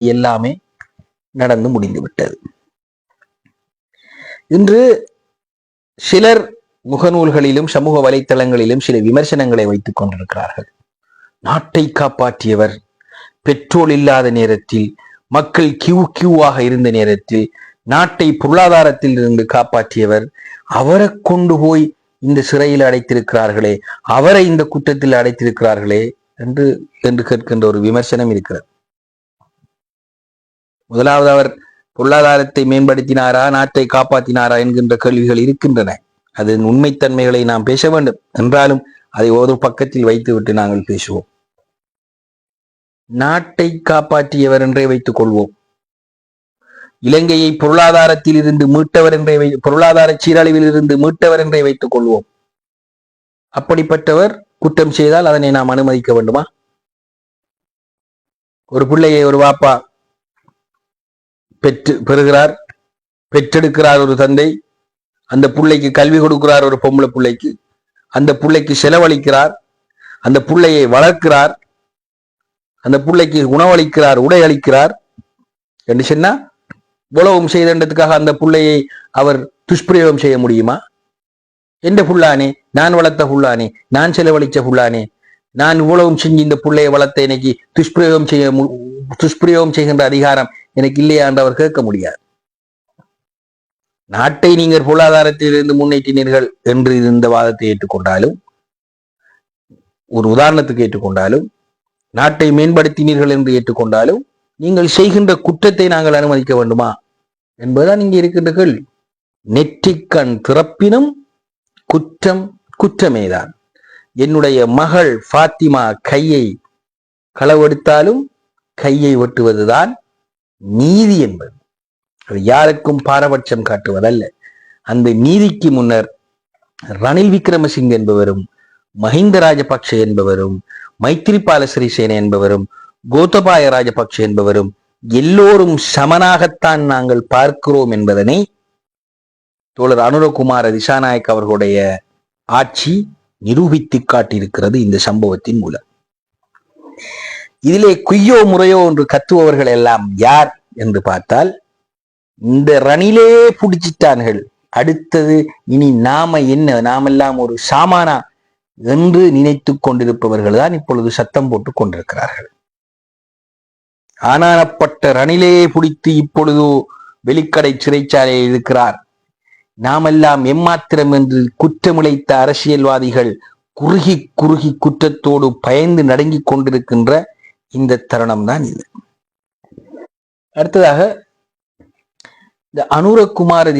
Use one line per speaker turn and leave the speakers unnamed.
எல்லாமே நடந்து முடிந்து விட்டது. இன்று சிலர் முகநூல்களிலும் சமூக வலைத்தளங்களிலும் சில விமர்சனங்களை வைத்துக் கொண்டிருக்கிறார்கள். நாட்டை காப்பாற்றியவர் பெட்ரோல் இல்லாத நேரத்தில் மக்கள் கியூ கியூவாக இருந்த நேரத்தில் நாட்டை பொருளாதாரத்தில் இருந்து காப்பாற்றியவர் அவரை கொண்டு போய் இந்த சிறையில் அடைத்திருக்கிறார்களே அவரை இந்த குற்றத்தில் அடைத்திருக்கிறார்களே என்று என்று கேட்கின்ற ஒரு விமர்சனம் இருக்கிறது. முதலாவது அவர் பொருளாதாரத்தை மேம்படுத்தினாரா நாட்டை காப்பாற்றினாரா என்கின்ற கேள்விகள் இருக்கின்றன. அதன் உண்மைத்தன்மைகளை நாம் பேச வேண்டும். என்றாலும் அதை ஒரு பக்கத்தில் வைத்துவிட்டு நாங்கள் பேசுவோம். நாட்டை காப்பாற்றியவர் என்றே வைத்துக் கொள்வோம். இலங்கையை பொருளாதாரத்தில் இருந்து மீட்டவர் என்றே வை பொருளாதார சீரழிவில் இருந்து மீட்டவர் என்றே வைத்துக் கொள்வோம். அப்படிப்பட்டவர் குற்றம் செய்தால் அதனை நாம் அனுமதிக்க வேண்டுமா? ஒரு பிள்ளையை ஒரு வாப்பா பெற்று பெறுகிறார். பெற்றெடுக்கிறார் ஒரு தந்தை. அந்த பிள்ளைக்கு கல்வி கொடுக்கிறார் ஒரு பொம்பளை பிள்ளைக்கு. அந்த பிள்ளைக்கு செலவழிக்கிறார். அந்த பிள்ளையை வளர்க்கிறார். அந்த பிள்ளைக்கு உணவளிக்கிறார் உடை அளிக்கிறார். என்று சொன்னா உலகம் செய்தன்றதுக்காக அந்த பிள்ளையை அவர் துஷ்பிரயோகம் செய்ய முடியுமா? எந்த புல்லானே? நான் வளர்த்த புள்ளானே நான் செலவழிச்ச புள்ளானே நான் இவ்வளவும் செஞ்சு இந்த பிள்ளையை வளர்த்த இன்னைக்கு துஷ்பிரயோகம் செய்ய மு- துஷ்பிரயோகம் செய்கின்ற அதிகாரம் எனக்கு இல்லையா அவர் கேட்க முடியாது. நாட்டை நீங்கள் பொருளாதாரத்திலிருந்து முன்னேற்றினீர்கள் என்று இந்த வாதத்தை ஏற்றுக்கொண்டாலும் ஒரு உதாரணத்துக்கு ஏற்றுக்கொண்டாலும் நாட்டை மேம்படுத்தினீர்கள் என்று ஏற்றுக்கொண்டாலும் நீங்கள் செய்கின்ற குற்றத்தை நாங்கள் அனுமதிக்க வேண்டுமா என்பதுதான் இங்கே இருக்கின்ற கேள்வி. நெற்றிக்கண் திறப்பினும் குற்றம் குற்றமேதான். என்னுடைய மகள் ஃபாத்திமா கையை களவெடுத்தாலும் கையை வெட்டுவதுதான் நீதி என்பது. அது யாருக்கும் பாரபட்சம் காட்டுவதல்ல. அந்த நீதிக்கு முன்னர் ரணில் விக்ரமசிங்க என்பவரும் மஹிந்த ராஜபக்ஷ என்பவரும் மைத்திரிபால சிறிசேன என்பவரும் கோத்தபாய ராஜபக்ஷ என்பவரும் எல்லோரும் சமனாகத்தான் நாங்கள் பார்க்கிறோம் என்பதனை தோழர் அனுரகுமார திசாநாயக் அவர்களுடைய ஆட்சி நிரூபித்து காட்டியிருக்கிறது இந்த சம்பவத்தின் மூலம். இதிலே குய்யோ முறையோ என்று கத்துபவர்கள் எல்லாம் யார் என்று பார்த்தால் இந்த ரணிலே புடிச்சிட்டார்கள் அடுத்தது இனி நாம என்ன? நாமெல்லாம் ஒரு சாமானா என்று நினைத்து கொண்டிருப்பவர்கள் தான் இப்பொழுது சத்தம் போட்டுக் கொண்டிருக்கிறார்கள். ஆனானப்பட்ட ரணிலே பிடித்து இப்பொழுது வெளிக்கடை சிறைச்சாலையில் இருக்கிறார் நாமெல்லாம் எம்மாத்திரம் என்று குற்றமிழைத்த அரசியல்வாதிகள் குறுகி குறுகி குற்றத்தோடு பயந்து நடுங்கிக் கொண்டிருக்கின்ற இந்த தருணம் தான் இது. அடுத்ததாக இந்த அனுரகுமார